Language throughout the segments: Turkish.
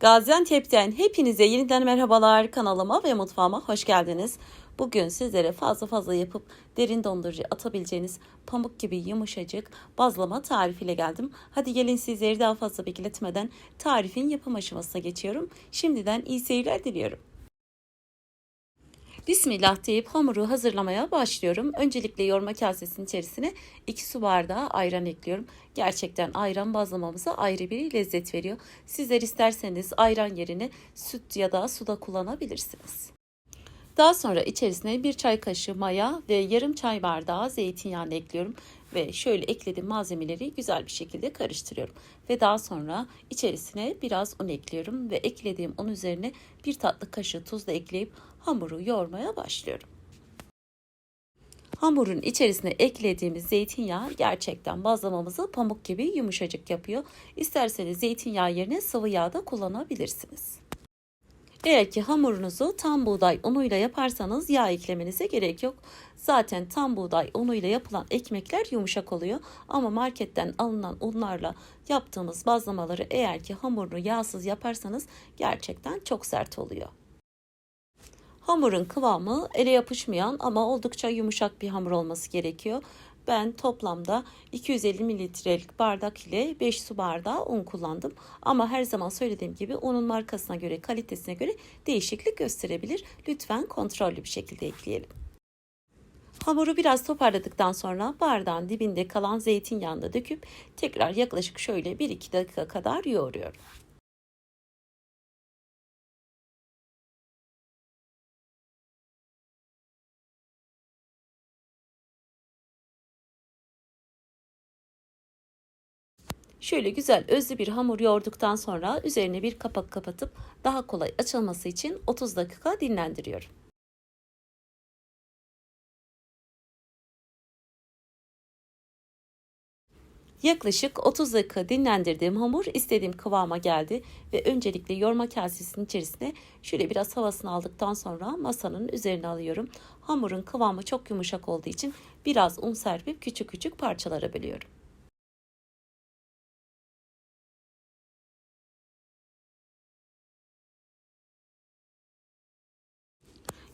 Gaziantep'ten hepinize yeniden merhabalar kanalıma ve mutfağıma hoş geldiniz. Bugün sizlere fazla fazla yapıp derin dondurucu atabileceğiniz pamuk gibi yumuşacık bazlama tarifiyle geldim. Hadi gelin sizleri daha fazla bekletmeden tarifin yapım aşamasına geçiyorum. Şimdiden iyi seyirler diliyorum. Bismillah deyip hamuru hazırlamaya başlıyorum. Öncelikle yoğurma kasesinin içerisine 2 su bardağı ayran ekliyorum. Gerçekten ayran bazlamamıza ayrı bir lezzet veriyor. Sizler isterseniz ayran yerine süt ya da suda kullanabilirsiniz. Daha sonra içerisine bir çay kaşığı maya ve yarım çay bardağı zeytinyağını ekliyorum ve şöyle eklediğim malzemeleri güzel bir şekilde karıştırıyorum. Ve daha sonra içerisine biraz un ekliyorum ve eklediğim un üzerine bir tatlı kaşığı tuz da ekleyip hamuru yoğurmaya başlıyorum. Hamurun içerisine eklediğimiz zeytinyağı gerçekten bazlamamızı pamuk gibi yumuşacık yapıyor. İsterseniz zeytinyağı yerine sıvı yağ da kullanabilirsiniz. Eğer ki hamurunuzu tam buğday unuyla yaparsanız yağ eklemenize gerek yok. Zaten tam buğday unuyla yapılan ekmekler yumuşak oluyor. Ama marketten alınan unlarla yaptığımız bazlamaları eğer ki hamurunu yağsız yaparsanız gerçekten çok sert oluyor. Hamurun kıvamı ele yapışmayan ama oldukça yumuşak bir hamur olması gerekiyor. Ben toplamda 250 mililitrelik bardak ile 5 su bardağı un kullandım. Ama her zaman söylediğim gibi unun markasına göre, kalitesine göre değişiklik gösterebilir. Lütfen kontrollü bir şekilde ekleyelim. Hamuru biraz toparladıktan sonra bardağın dibinde kalan zeytinyağını da döküp tekrar yaklaşık şöyle 1-2 dakika kadar yoğuruyorum. Şöyle güzel özlü bir hamur yoğurduktan sonra üzerine bir kapak kapatıp daha kolay açılması için 30 dakika dinlendiriyorum. Yaklaşık 30 dakika dinlendirdiğim hamur istediğim kıvama geldi ve öncelikle yoğurma kasesinin içerisine şöyle biraz havasını aldıktan sonra masanın üzerine alıyorum. Hamurun kıvamı çok yumuşak olduğu için biraz un serpip küçük küçük parçalara bölüyorum.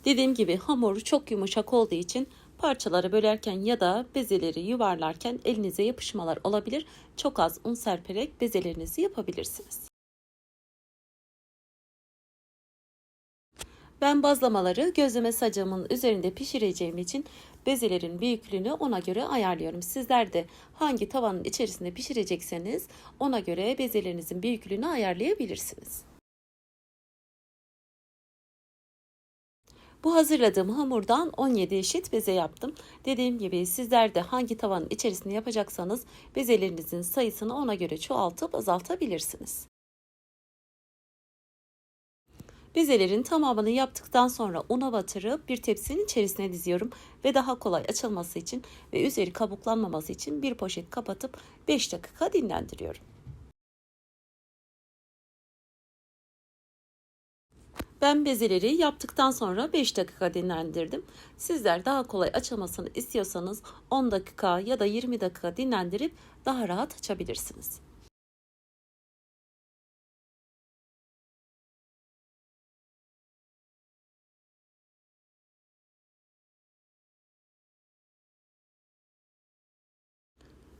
Dediğim gibi hamuru çok yumuşak olduğu için parçaları bölerken ya da bezeleri yuvarlarken elinize yapışmalar olabilir. Çok az un serperek bezelerinizi yapabilirsiniz. Ben bazlamaları gözleme sacımın üzerinde pişireceğim için bezelerin büyüklüğünü ona göre ayarlıyorum. Sizler de hangi tavanın içerisinde pişirecekseniz ona göre bezelerinizin büyüklüğünü ayarlayabilirsiniz. Bu hazırladığım hamurdan 17 eşit beze yaptım. Dediğim gibi sizler de hangi tavanın içerisinde yapacaksanız bezelerinizin sayısını ona göre çoğaltıp azaltabilirsiniz. Bezelerin tamamını yaptıktan sonra una batırıp bir tepsinin içerisine diziyorum ve daha kolay açılması için ve üzeri kabuklanmaması için bir poşet kapatıp 5 dakika dinlendiriyorum. Ben bezeleri yaptıktan sonra 5 dakika dinlendirdim. Sizler daha kolay açılmasını istiyorsanız 10 dakika ya da 20 dakika dinlendirip daha rahat açabilirsiniz.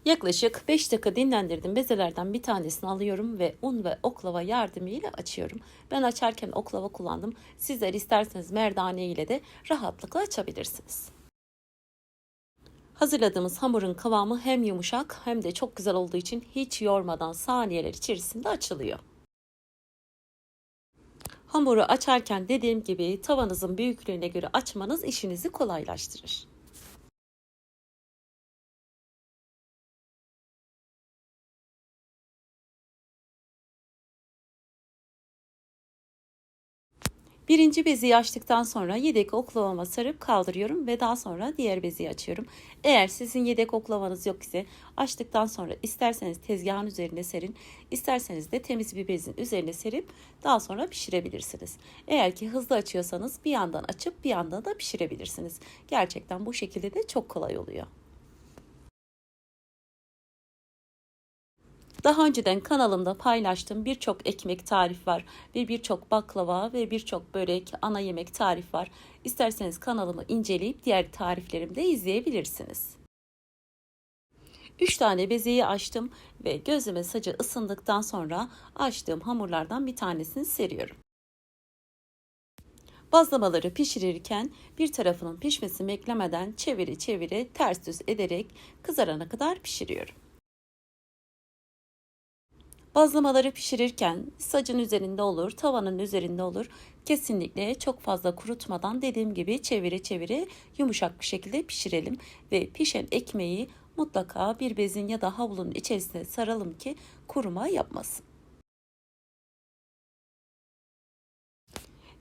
Yaklaşık 5 dakika dinlendirdim. Bezelerden bir tanesini alıyorum ve un ve oklava yardımıyla açıyorum. Ben açarken oklava kullandım. Sizler isterseniz merdane ile de rahatlıkla açabilirsiniz. Hazırladığımız hamurun kıvamı hem yumuşak hem de çok güzel olduğu için hiç yormadan saniyeler içerisinde açılıyor. Hamuru açarken dediğim gibi tavanızın büyüklüğüne göre açmanız işinizi kolaylaştırır. Birinci bezi açtıktan sonra yedek oklavama sarıp kaldırıyorum ve daha sonra diğer bezi açıyorum. Eğer sizin yedek oklavanız yok ise açtıktan sonra isterseniz tezgahın üzerine serin, isterseniz de temiz bir bezin üzerine serip daha sonra pişirebilirsiniz. Eğer ki hızlı açıyorsanız bir yandan açıp bir yandan da pişirebilirsiniz. Gerçekten bu şekilde de çok kolay oluyor. Daha önceden kanalımda paylaştığım birçok ekmek tarif var ve birçok baklava ve birçok börek, ana yemek tarif var. İsterseniz kanalımı inceleyip diğer tariflerimi de izleyebilirsiniz. 3 tane bezeyi açtım ve gözleme sacı ısındıktan sonra açtığım hamurlardan bir tanesini seriyorum. Bazlamaları pişirirken bir tarafının pişmesini beklemeden çeviri çeviri ters düz ederek kızarana kadar pişiriyorum. Bazlamaları pişirirken sacın üzerinde olur, tavanın üzerinde olur. Kesinlikle çok fazla kurutmadan dediğim gibi çeviri çeviri yumuşak bir şekilde pişirelim ve pişen ekmeği mutlaka bir bezin ya da havlunun içerisine saralım ki kuruma yapmasın.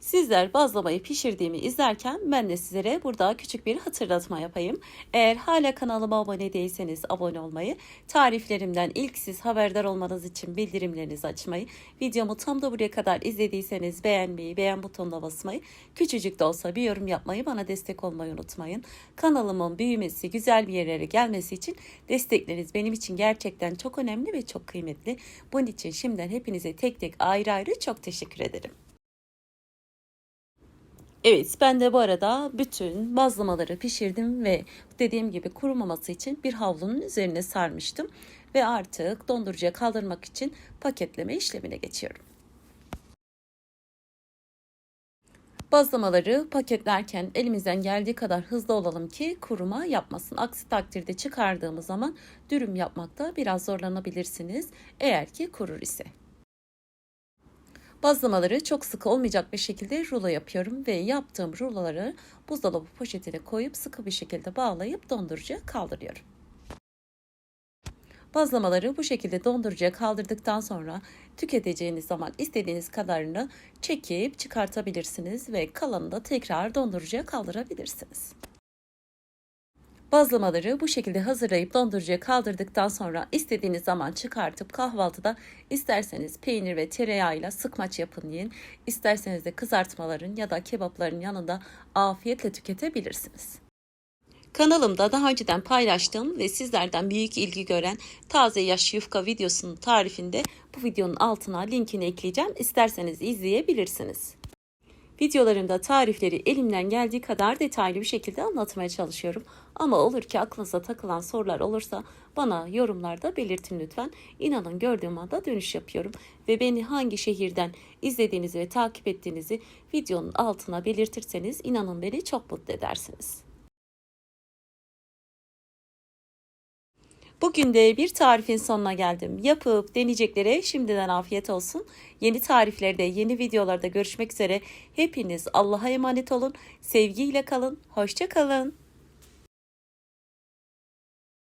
Sizler bazlamayı pişirdiğimi izlerken ben de sizlere burada küçük bir hatırlatma yapayım. Eğer hala kanalıma abone değilseniz abone olmayı, tariflerimden ilk siz haberdar olmanız için bildirimlerinizi açmayı, videomu tam da buraya kadar izlediyseniz beğenmeyi, beğen butonuna basmayı, küçücük de olsa bir yorum yapmayı, bana destek olmayı unutmayın. Kanalımın büyümesi, güzel bir yerlere gelmesi için destekleriniz benim için gerçekten çok önemli ve çok kıymetli. Bunun için şimdiden hepinize tek tek ayrı ayrı çok teşekkür ederim. Evet ben de bu arada bütün bazlamaları pişirdim ve dediğim gibi kurumaması için bir havlunun üzerine sarmıştım. Ve artık dondurucuya kaldırmak için paketleme işlemine geçiyorum. Bazlamaları paketlerken elimizden geldiği kadar hızlı olalım ki kuruma yapmasın. Aksi takdirde çıkardığımız zaman dürüm yapmakta biraz zorlanabilirsiniz eğer ki kurur ise. Bazlamaları çok sıkı olmayacak bir şekilde rulo yapıyorum ve yaptığım ruloları buzdolabı poşetine koyup sıkı bir şekilde bağlayıp dondurucuya kaldırıyorum. Bazlamaları bu şekilde dondurucuya kaldırdıktan sonra tüketeceğiniz zaman istediğiniz kadarını çekip çıkartabilirsiniz ve kalanını da tekrar dondurucuya kaldırabilirsiniz. Bazlamaları bu şekilde hazırlayıp dondurucuya kaldırdıktan sonra istediğiniz zaman çıkartıp kahvaltıda isterseniz peynir ve tereyağıyla sıkmaç yapın yiyin. İsterseniz de kızartmaların ya da kebapların yanında afiyetle tüketebilirsiniz. Kanalımda daha önceden paylaştığım ve sizlerden büyük ilgi gören taze yaş yufka videosunun tarifinde bu videonun altına linkini ekleyeceğim. İsterseniz izleyebilirsiniz. Videolarımda tarifleri elimden geldiği kadar detaylı bir şekilde anlatmaya çalışıyorum. Ama olur ki aklınıza takılan sorular olursa bana yorumlarda belirtin lütfen. İnanın gördüğüm anda dönüş yapıyorum. Ve beni hangi şehirden izlediğinizi ve takip ettiğinizi videonun altına belirtirseniz inanın beni çok mutlu edersiniz. Bugün de bir tarifin sonuna geldim. Yapıp deneyeceklere şimdiden afiyet olsun. Yeni tariflerde, yeni videolarda görüşmek üzere. Hepiniz Allah'a emanet olun. Sevgiyle kalın. Hoşça kalın.